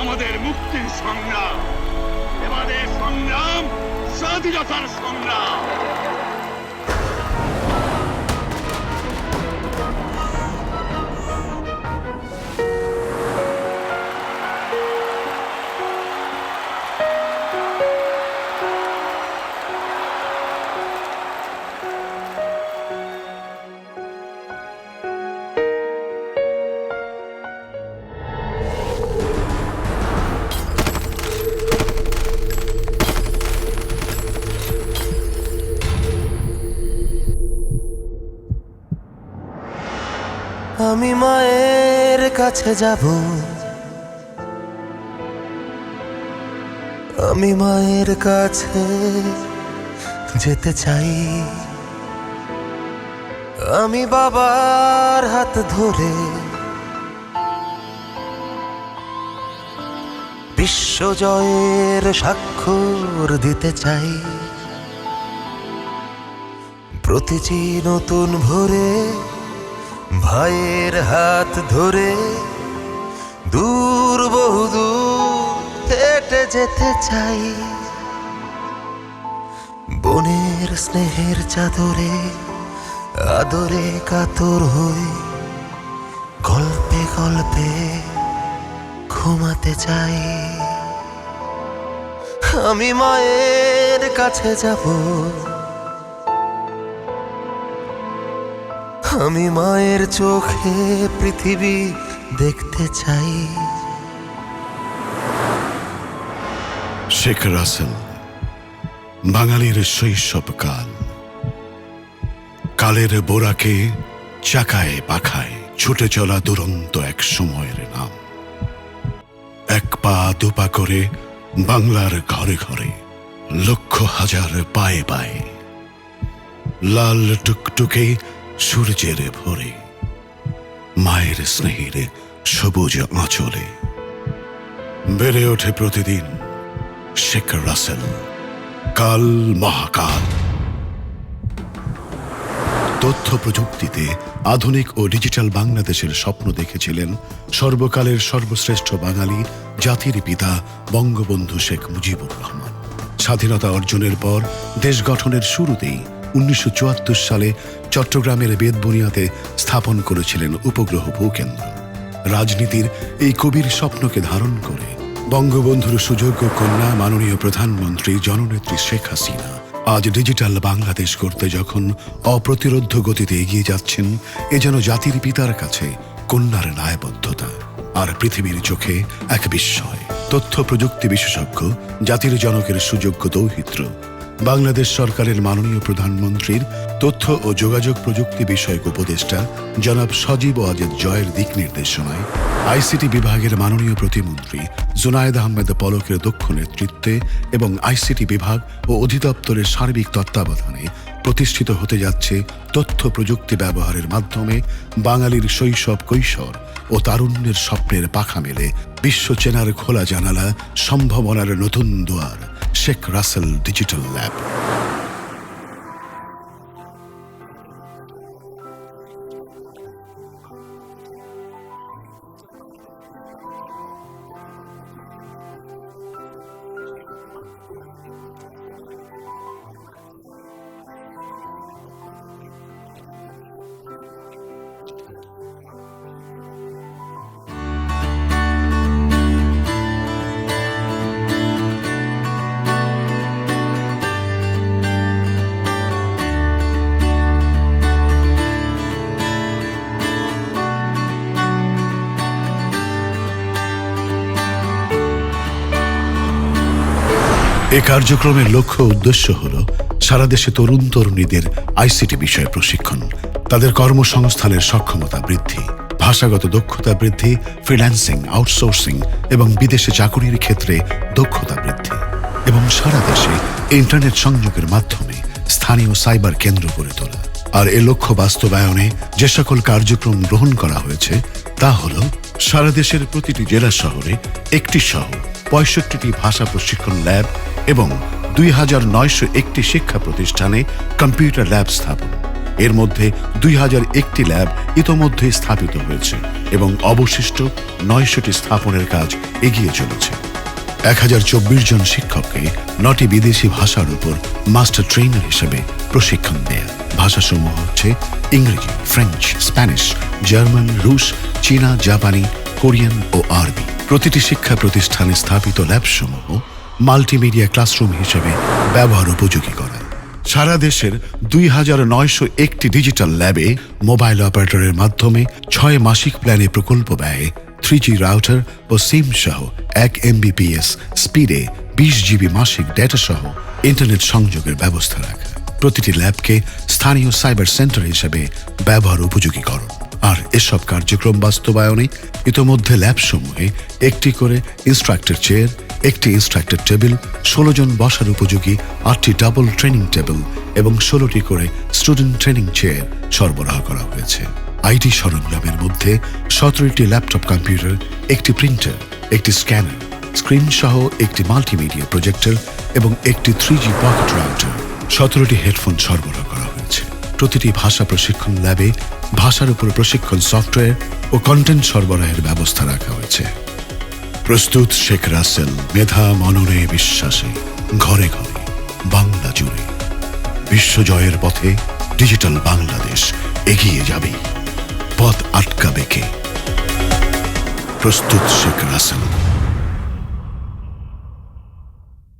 আমাদের মুক্তির সংগ্রাম। এবারে সংগ্রাম স্বাধীনতার সংগ্রাম। আমি মায়ের কাছে যাব। আমি মায়ের কাছে যেতে চাই। আমি বাবার হাত ধরে বিশ্বজয়ের স্বাক্ষর দিতে চাই। প্রতিটি নতুন ভোরে ভাইয়ের হাত ধরে দূর বহুদূর হেঁটে যেতে চাই। বনের স্নেহের চাদরে, আদরে কাতর হই গল্পে গল্পে ঘুমাতে চাই। আমি মায়ের কাছে যাব। আমি মায়ের চোখে পৃথিবী দেখতে চাই। শেখ রাসেল, বাঙালির শৈশবকাল কালের বোরাকে চাকায় পাখায় ছুটে চলা দুরন্ত এক সময়ের নাম। এক পা দুপা করে বাংলার ঘরে ঘরে লক্ষ হাজার পায়ে পায়ে। লাল টুকটুকে সূর্যের ভোরে, মায়ের স্নেহের সবুজ আঁচলে। বেড়ে ওঠে প্রতিদিন শেখ রাসেল, কাল মহাকাল। তথ্য প্রযুক্তিতে আধুনিক ও ডিজিটাল বাংলাদেশের স্বপ্ন দেখেছিলেন সর্বকালের সর্বশ্রেষ্ঠ বাঙালি জাতির পিতা বঙ্গবন্ধু শেখ মুজিবুর রহমান। স্বাধীনতা অর্জনের পর দেশ গঠনের শুরুতেই উনিশশো চুয়াত্তর সালে চট্টগ্রামের বেদবুনিয়াতে স্থাপন করেছিলেন উপগ্রহ ভূকেন্দ্র। রাজনীতির এই কবির স্বপ্নকে ধারণ করে বঙ্গবন্ধুর সুযোগ্য কন্যা মাননীয় প্রধানমন্ত্রী জননেত্রী শেখ হাসিনা আজ ডিজিটাল বাংলাদেশ করতে যখন অপ্রতিরোধ্য গতিতে এগিয়ে যাচ্ছেন, এ যেন জাতির পিতার কাছে কন্যার ন্যায়বদ্ধতা আর পৃথিবীর চোখে এক বিস্ময়। তথ্য প্রযুক্তি বিশেষজ্ঞ, জাতির জনকের সুযোগ্য দৌহিত্র বাংলাদেশ সরকারের মাননীয় প্রধানমন্ত্রীর তথ্য ও যোগাযোগ প্রযুক্তি বিষয়ক উপদেষ্টা জনাব সজীব ওয়াজেদ জয়ের দিক নির্দেশনায় আইসিটি বিভাগের মাননীয় প্রতিমন্ত্রী জুনায়েদ আহমেদ পলকের দক্ষ নেতৃত্বে এবং আইসিটি বিভাগ ও অধিদপ্তরের সার্বিক তত্ত্বাবধানে প্রতিষ্ঠিত হতে যাচ্ছে তথ্য প্রযুক্তি ব্যবহারের মাধ্যমে বাঙালির শৈশব কৈশোর ও তারুণ্যের স্বপ্নের পাখা মেলে বিশ্ব চেনার খোলা জানালা সম্ভাবনার নতুন দুয়ার। শেখ রাসেল ডিজিটাল ল্যাব এ কার্যক্রমের লক্ষ্য উদ্দেশ্য হল সারা দেশে তরুণ তরুণীদের আইসিটি বিষয়ে প্রশিক্ষণ, তাদের কর্মসংস্থানের সক্ষমতা বৃদ্ধি, ভাষাগত দক্ষতা বৃদ্ধি, ফ্রিল্যান্সিং, আউটসোর্সিং এবং বিদেশে চাকুরির ক্ষেত্রে দক্ষতা বৃদ্ধি এবং সারা দেশে ইন্টারনেট সংযোগের মাধ্যমে স্থানীয় সাইবার কেন্দ্র গড়ে তোলা। আর এ লক্ষ্য বাস্তবায়নে যে সকল কার্যক্রম গ্রহণ করা হয়েছে, তা হল সারা দেশের প্রতিটি জেলা শহরে একটি সহ পঁয়ষট্টিটি ভাষা প্রশিক্ষণ ল্যাব এবং দুই হাজার নয়শো একটি শিক্ষা প্রতিষ্ঠানে কম্পিউটার ল্যাব স্থাপন। এর মধ্যে দুই হাজার একটি ল্যাব ইতোমধ্যে স্থাপিত হয়েছে এবং অবশিষ্ট নয়শটি স্থাপনের কাজ এগিয়ে চলেছে। এক হাজার চব্বিশ জন শিক্ষককে নটি বিদেশি ভাষার উপর মাস্টার ট্রেনার হিসেবে প্রশিক্ষণ দেয়া। ভাষাসমূহ হচ্ছে ইংরেজি, ফ্রেঞ্চ, স্প্যানিশ, জার্মান, রুশ, চীনা, জাপানি, কোরিয়ান ও আরবি। প্রতিটি শিক্ষা প্রতিষ্ঠানে স্থাপিত ল্যাবসমূহ মাল্টিমিডিয়া ক্লাসরুম হিসেবে ব্যবহার উপযোগী করা সারা দেশের দুই হাজার নয়শো একটি ডিজিটাল ল্যাবে মোবাইল অপারেটরের মাধ্যমে ছয় মাসিক প্ল্যানে প্রকল্প ব্যয়ে থ্রি জি রাউটার ও সিম সহ এক এমবিপিএস স্পিডে বিশ জিবি মাসিক ডেটা সহ ইন্টারনেট সংযোগের ব্যবস্থা রাখা। প্রতিটি ল্যাবকে স্থানীয় সাইবার সেন্টার হিসেবে ব্যবহার উপযোগী উপযোগীকরণ। আর এসব কার্যক্রম বাস্তবায়নে ইতোমধ্যে ল্যাবসমূহে একটি করে ইনস্ট্রাক্টর চেয়ার একটি ইনস্ট্রাক্টর টেবিল ষোলো জন বসার উপযোগী, আটটি ডাবল ট্রেনিং টেবিল এবং ষোলোটি করে স্টুডেন্ট ট্রেনিং চেয়ার সরবরাহ করা হয়েছে। আইটি সরঞ্জামের মধ্যে সতেরোটি ল্যাপটপ কম্পিউটার একটি প্রিন্টার একটি স্ক্যানার স্ক্রিন সহ একটি মাল্টিমিডিয়া প্রজেক্টর এবং একটি থ্রি জি পকেট রাউটার সতেরোটি হেডফোন সরবরাহ প্রতিটি ভাষা প্রশিক্ষণ ল্যাবে ভাষার উপর প্রশিক্ষণ সফটওয়্যার ও কন্টেন্ট সরবরাহের ব্যবস্থা রাখা হয়েছে। প্রস্তুত শেখ রাসেল, মেধা মননে বিশ্বাসে, ঘরে ঘরে, বাংলা জুড়ে। বিশ্বজয়ের পথে ডিজিটাল বাংলাদেশ এগিয়ে যাবে। পথ আটকাবে কে? প্রস্তুত শেখ রাসেল।